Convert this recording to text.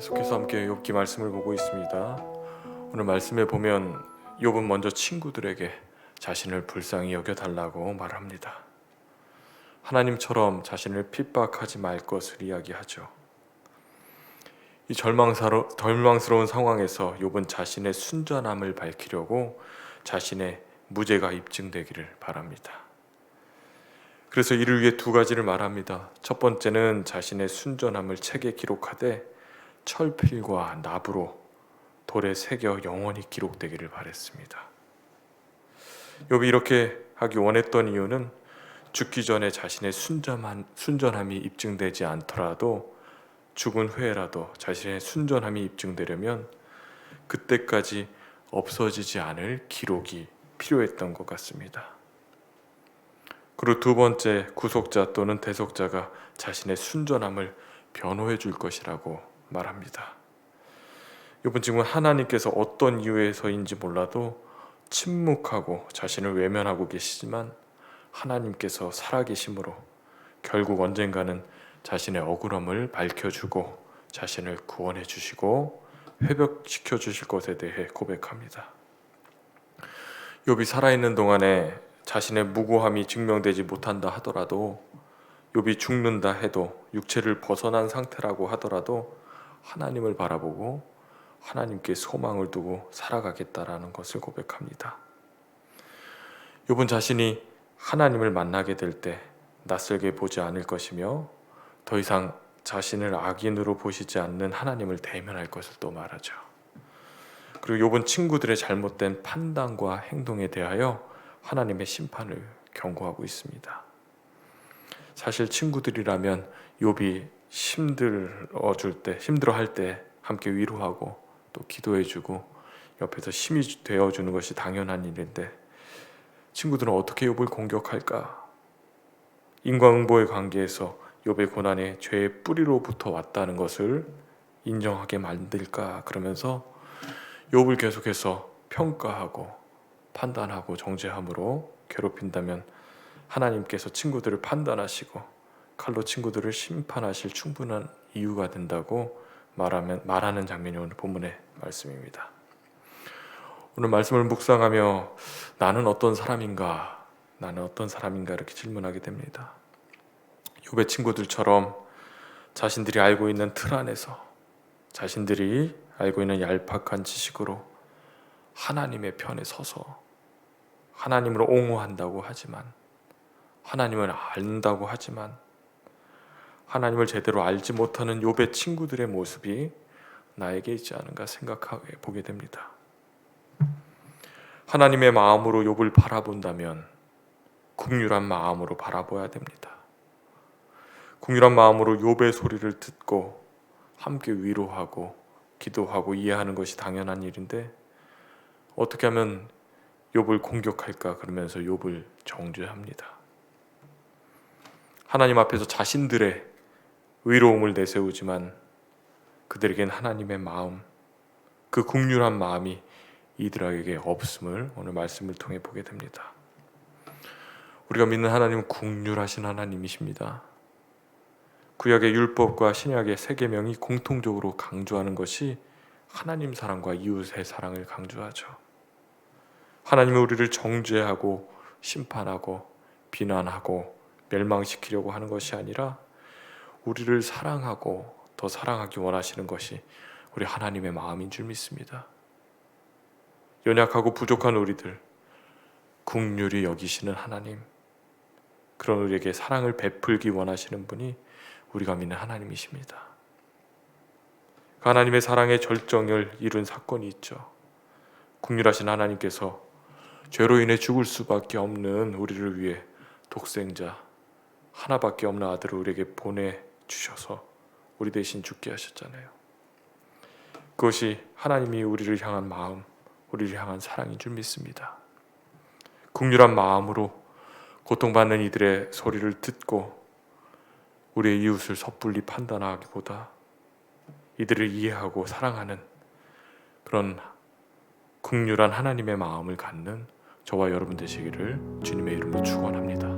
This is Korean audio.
계속해서 함께 욥기 말씀을 보고 있습니다. 오늘 말씀에 보면 욥은 먼저 친구들에게 자신을 불쌍히 여겨 달라고 말합니다. 하나님처럼 자신을 핍박하지 말 것을 이야기하죠. 이 절망사로, 절망스러운 상황에서 욥은 자신의 순전함을 밝히려고 자신의 무죄가 입증되기를 바랍니다. 그래서 이를 위해 두 가지를 말합니다. 첫 번째는 자신의 순전함을 책에 기록하되 철필과 나부로 돌에 새겨 영원히 기록되기를 바랬습니다. 욥이 이렇게 하기 원했던 이유는 죽기 전에 자신의 순전한, 순전함이 입증되지 않더라도 죽은 후에라도 자신의 순전함이 입증되려면 그때까지 없어지지 않을 기록이 필요했던 것 같습니다. 그리고 두 번째 구속자 또는 대속자가 자신의 순전함을 변호해 줄 것이라고 말합니다. 이번 지금 하나님께서 어떤 이유에서인지 몰라도 침묵하고 자신을 외면하고 계시지만 하나님께서 살아계심으로 결국 언젠가는 자신의 억울함을 밝혀주고 자신을 구원해 주시고 회복시켜 주실 것에 대해 고백합니다. 욥이 살아있는 동안에 자신의 무고함이 증명되지 못한다 하더라도 욥이 죽는다 해도 육체를 벗어난 상태라고 하더라도 하나님을 바라보고 하나님께 소망을 두고 살아가겠다라는 것을 고백합니다. 욥은 자신이 하나님을 만나게 될 때 낯설게 보지 않을 것이며 더 이상 자신을 악인으로 보시지 않는 하나님을 대면할 것을 또 말하죠. 그리고 욥은 친구들의 잘못된 판단과 행동에 대하여 하나님의 심판을 경고하고 있습니다. 사실 친구들이라면 욥이 힘들어 줄 때, 힘들어 할 때 함께 위로하고 또 기도해 주고 옆에서 힘이 되어 주는 것이 당연한 일인데 친구들은 어떻게 욥을 공격할까? 인과응보의 관계에서 욥의 고난이 죄의 뿌리로부터 왔다는 것을 인정하게 만들까? 그러면서 욥을 계속해서 평가하고 판단하고 정죄함으로 괴롭힌다면 하나님께서 친구들을 판단하시고 칼로 친구들을 심판하실 충분한 이유가 된다고 말하면 말하는 장면이 오늘 본문의 말씀입니다. 오늘 말씀을 묵상하며 나는 어떤 사람인가? 나는 어떤 사람인가 이렇게 질문하게 됩니다. 욥의 친구들처럼 자신들이 알고 있는 틀 안에서 자신들이 알고 있는 얄팍한 지식으로 하나님의 편에 서서 하나님을 옹호한다고 하지만 하나님을 안다고 하지만 하나님을 제대로 알지 못하는 욥의 친구들의 모습이 나에게 있지 않은가 생각하게 보게 됩니다. 하나님의 마음으로 욥을 바라본다면 국률한 마음으로 바라봐야 됩니다. 국률한 마음으로 욥의 소리를 듣고 함께 위로하고 기도하고 이해하는 것이 당연한 일인데 어떻게 하면 욥을 공격할까 그러면서 욥을 정죄합니다. 하나님 앞에서 자신들의 의로움을 내세우지만 그들에겐 하나님의 마음, 그 국률한 마음이 이들에게 없음을 오늘 말씀을 통해 보게 됩니다. 우리가 믿는 하나님은 국률하신 하나님이십니다. 구약의 율법과 신약의 세 계명이 공통적으로 강조하는 것이 하나님 사랑과 이웃의 사랑을 강조하죠. 하나님은 우리를 정죄하고 심판하고 비난하고 멸망시키려고 하는 것이 아니라 우리를 사랑하고 더 사랑하기 원하시는 것이 우리 하나님의 마음인 줄 믿습니다. 연약하고 부족한 우리들 국률이 여기시는 하나님 그런 우리에게 사랑을 베풀기 원하시는 분이 우리가 믿는 하나님이십니다. 그 하나님의 사랑의 절정을 이룬 사건이 있죠. 국률하신 하나님께서 죄로 인해 죽을 수밖에 없는 우리를 위해 독생자 하나밖에 없는 아들을 우리에게 보내 주셔서 우리 대신 죽게 하셨잖아요. 그것이 하나님이 우리를 향한 마음, 우리를 향한 사랑인 줄 믿습니다. 국률한 마음으로 고통받는 이들의 소리를 듣고 우리의 이웃을 섣불리 판단하기보다 이들을 이해하고 사랑하는 그런 국률한 하나님의 마음을 갖는 저와 여러분 되시기를 주님의 이름으로 축원합니다.